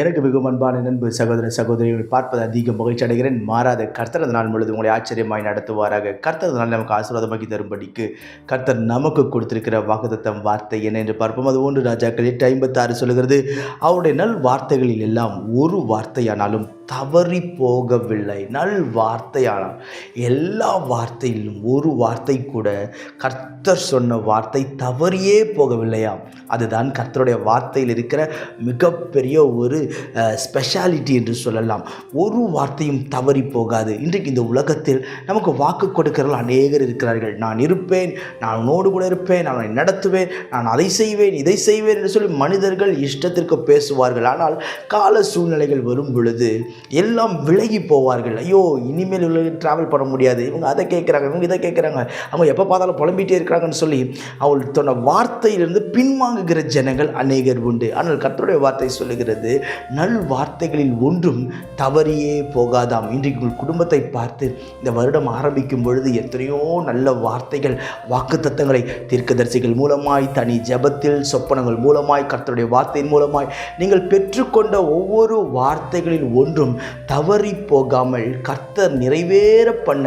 எனக்கு மிகவும் அன்பான நண்பு சகோதர சகோதரிகள் பார்ப்பது அதிக மகிழ்ச்சி அடைகிறேன். மாறாத கர்த்தர் நாள் முழுவதும் உங்களை ஆச்சரியமாய் நடத்துவாராக. கர்த்தர் நாள் நமக்கு ஆசீர்வாதமாக்கி தரும்படிக்கு கர்த்தர் நமக்கு கொடுத்திருக்கிற வாக்குதத்தம் வார்த்தை என்ன என்று பார்ப்போம். அது ஒன்று ராஜாக்கள் எட்டு ஐம்பத்தாறு சொல்லுகிறது அவருடைய நல் வார்த்தைகளில் எல்லாம் ஒரு வார்த்தையானாலும் தவறி போகவில்லை. நல் வார்த்தையானால் எல்லா வார்த்தையிலும் ஒரு வார்த்தை கூட கர்த்தர் சொன்ன வார்த்தை தவறியே போகவில்லையா அதுதான் கர்த்தருடைய வார்த்தையில் இருக்கிற மிகப்பெரிய ஒரு ஸ்பெஷாலிட்டி என்று சொல்லலாம். ஒரு வார்த்தையும் தவறி போகாது. இன்றைக்கு இந்த உலகத்தில் நமக்கு வாக்கு கொடுக்கிறவர்கள் அநேகர் இருக்கிறார்கள். நான் இருப்பேன் நான் உன்னோடு கூட இருப்பேன் நான் நடத்துவேன் நான் அதை செய்வேன் இதை செய்வேன் என்று சொல்லி மனிதர்கள் இஷ்டத்திற்கு பேசுவார்கள். ஆனால் கால சூழ்நிலைகள் வரும் பொழுது எல்லாம் விலகி போவார்கள். ஐயோ இனிமேல் ட்ராவல் பண்ண முடியாது. இவங்க அதை கேட்குறாங்க இவங்க இதை கேட்குறாங்க. அவங்க எப்போ பார்த்தாலும் புலம்பிகிட்டே இருக்கிறாங்கன்னு சொல்லி அவள் சொன்ன வார்த்தையிலிருந்து பின்வாங்குகிற ஜனங்கள் அநேகர் உண்டு. ஆனால் கத்தருடைய வார்த்தை சொல்லுகிறது நல் வார்த்தைகளில் ஒன்றும் தவறியே போகாதாம். இன்றைக்கு உங்கள் குடும்பத்தை பார்த்து இந்த வருடம் ஆரம்பிக்கும் பொழுது எத்தனையோ நல்ல வார்த்தைகள் வாக்குத்தத்தங்களை தீர்க்கதரிசிகள் மூலமாய் தனி ஜெபத்தில் சொப்பனங்கள் மூலமாய் கர்த்தருடைய வார்த்தையின் மூலமாய் நீங்கள் பெற்றுக்கொண்ட ஒவ்வொரு வார்த்தைகளில் ஒன்றும் தவறி போகாமல் கர்த்தர் நிறைவேற பண்ண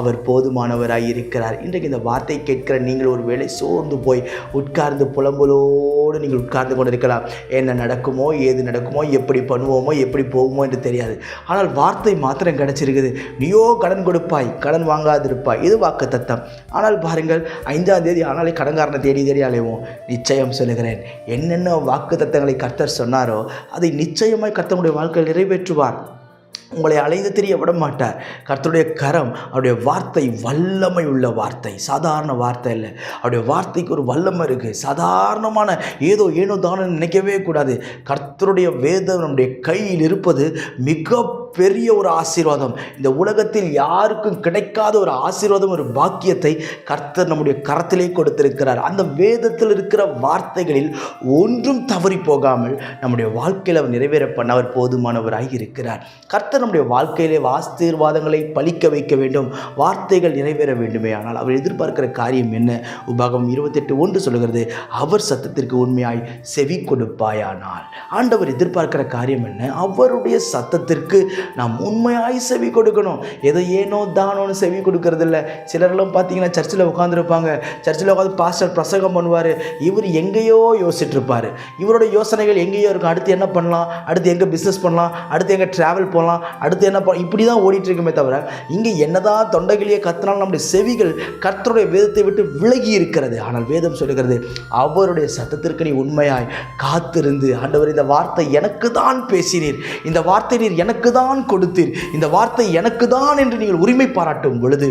அவர் போதுமானவராக இருக்கிறார் இன்றைக்கு இந்த வார்த்தை கேட்கிற நீங்கள் ஒரு வேளை சோர்ந்து போய் உட்கார்ந்து புலம்பலோடு நீங்கள் உட்கார்ந்து கொண்டிருக்கலாம். என்ன நடக்குமோ ஏது நடக்குமோ எப்படி பண்ணுவோமோ எப்படி போகுமோ என்று தெரியாது. ஆனால் வார்த்தை மாத்திரம் கிடச்சிருக்குது. நீயோ கடன் கொடுப்பாய் கடன் வாங்காதிருப்பாய். இது வாக்கு தத்தம் ஆனால் பாருங்கள் ஐந்தாம் தேதி ஆனாலே கடன்காரனை தேடி தேடி அலைவோம். நிச்சயம் சொல்லுகிறேன். என்னென்ன வாக்கு தத்தங்களை கர்த்தர் சொன்னாரோ அதை நிச்சயமாய் கர்த்தனுடைய வாழ்க்கையில் நிறைவேற்றுவார். உங்களை அலைந்து தெரிய விட மாட்டார் கர்த்தருடைய கரம் அவருடைய வார்த்தை வல்லமை உள்ள வார்த்தை. சாதாரண வார்த்தை இல்லை அவருடைய வார்த்தைக்கு ஒரு வல்லமை இருக்குது சாதாரணமான ஏதோ ஏனோ தானோ நினைக்கவே கூடாது. கர்த்தருடைய வேதம் நம்முடைய கையில் இருப்பது மிக பெரிய ஒரு ஆசீர்வாதம். இந்த உலகத்தில் யாருக்கும் கிடைக்காத ஒரு ஆசீர்வாதம் ஒரு பாக்கியத்தை கர்த்தர் நம்முடைய கரத்திலே கொடுத்திருக்கிறார். அந்த வேதத்தில் இருக்கிற வார்த்தைகளில் ஒன்றும் தவறி போகாமல் நம்முடைய வாழ்க்கையில் அவர் நிறைவேற பண்ண அவர் போதுமானவராக இருக்கிறார். கர்த்தர் நம்முடைய வாழ்க்கையிலே ஆசீர்வாதங்களை பழிக்க வைக்க வேண்டும். வார்த்தைகள் நிறைவேற வேண்டுமே. ஆனால் அவர் எதிர்பார்க்கிற காரியம் என்ன? உபாகம் இருபத்தெட்டு ஒன்று சொல்லுகிறது அவர் சத்தத்திற்கு உண்மையாய் செவி கொடுப்பாயானால். ஆண்டவர் எதிர்பார்க்கிற காரியம் என்ன? அவருடைய சத்தத்திற்கு நாம் உண்மையாய் செவி கொடுக்கணும். ஏதோ ஏனோ தானோன்னு செவி கொடுக்கறதில்ல. சிலரெல்லாம் பார்த்தீங்கன்னா சர்ச்சில் உட்காந்துருப்பாங்க சர்ச்சில் உட்காந்து பாஸ்டர் பிரசங்கம் பண்ணுவார். இவர் எங்கேயோ யோசிச்சுட்ருப்பார். இவரோட யோசனைகள் எங்கேயோ இருக்கும். அடுத்து என்ன பண்ணலாம்? அடுத்து எங்கே பிஸ்னஸ் பண்ணலாம்? அடுத்து எங்கே ட்ராவல் போகலாம்? அடுத்து என்ன பண்ண இப்படி தான் ஓடிட்டு இருக்குமே தவிர இங்கே என்னதான் தொண்டைகளையே கத்தினாலும் நம்முடைய செவிகள் கர்த்தருடைய வேதத்தை விட்டு விலகி இருக்கிறது. ஆனால் வேதம் சொல்லுகிறது அவருடைய சத்தத்திற்கு நீ உண்மையாய் காத்திருந்து ஆண்டவர் இந்த வார்த்தை எனக்கு தான் பேசினீர். இந்த வார்த்தை நீர் எனக்கு தான் கொடுத்தீர். இந்த வார்த்தை எனக்கு தான் என்று நீங்கள் உரிமை பாராட்டும் பொழுது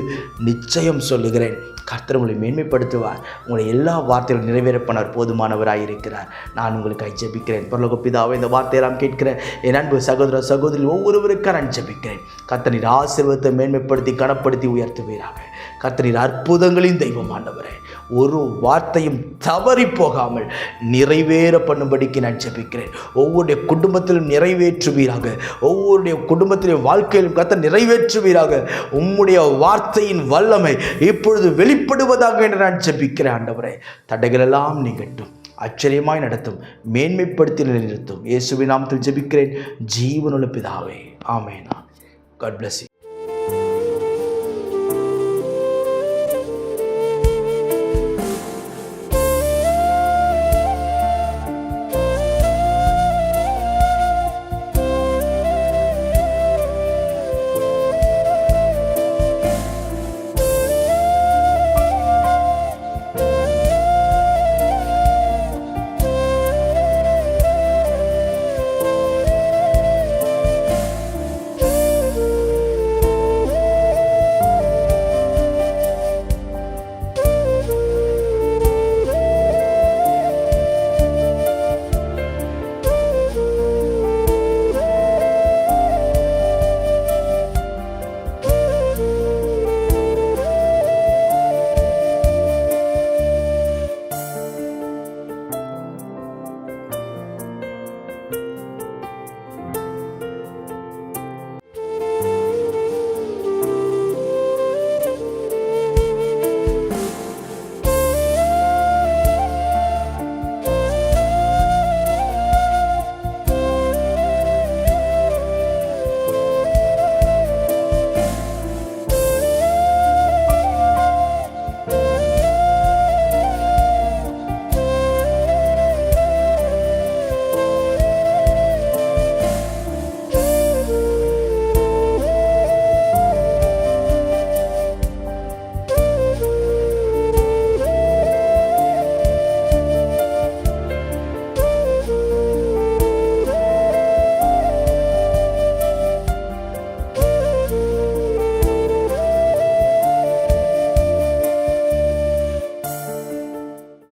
நிச்சயம் சொல்லுகிறேன். கர்த்தர் உங்களை மேன்மைப்படுத்துவார். உங்களை எல்லா வார்த்தைகளும் நிறைவேறப்பனர் போதுமானவராக இருக்கிறார் நான் உங்களுக்கு ஜபிக்கிறேன். பரலோக பிதாவை இந்த வார்த்தையெல்லாம் கேட்கிறேன். என் அன்பு சகோதர சகோதரி ஒவ்வொருவருக்கும் நான் ஜபிக்கிறேன். கர்த்தனின் நீர் ஆசீர்வாதத்தை மேன்மைப்படுத்தி கனப்படுத்தி உயர்த்துவீராக. கர்த்தனின் அற்புதங்களின் தெய்வமானவரே ஒரு வார்த்தையும் தவறி போகாமல் நிறைவேற பண்ணும்படிக்கு நான் ஜபிக்கிறேன். ஒவ்வொருடைய குடும்பத்திலும் நிறைவேற்றுவீராக. ஒவ்வொருடைய குடும்பத்திலும் வாழ்க்கையிலும் கத்த நிறைவேற்றுவீராக. உம்முடைய வார்த்தையின் வல்லமை இப்பொழுது வெளி வெளிப்படுவதாக என்று நான் ஜெபிக்கிறேன் ஆண்டவரே. தடைகளெல்லாம் நிகட்டும். ஆச்சரியமாய் நடத்தும். மேன்மைப்படுத்தி நிலைநிறுத்தும். இயேசுவின் நாமத்தில் ஜெபிக்கிறேன். ஜீவனுள்ள பிதாவே. ஆமேனா. God bless you.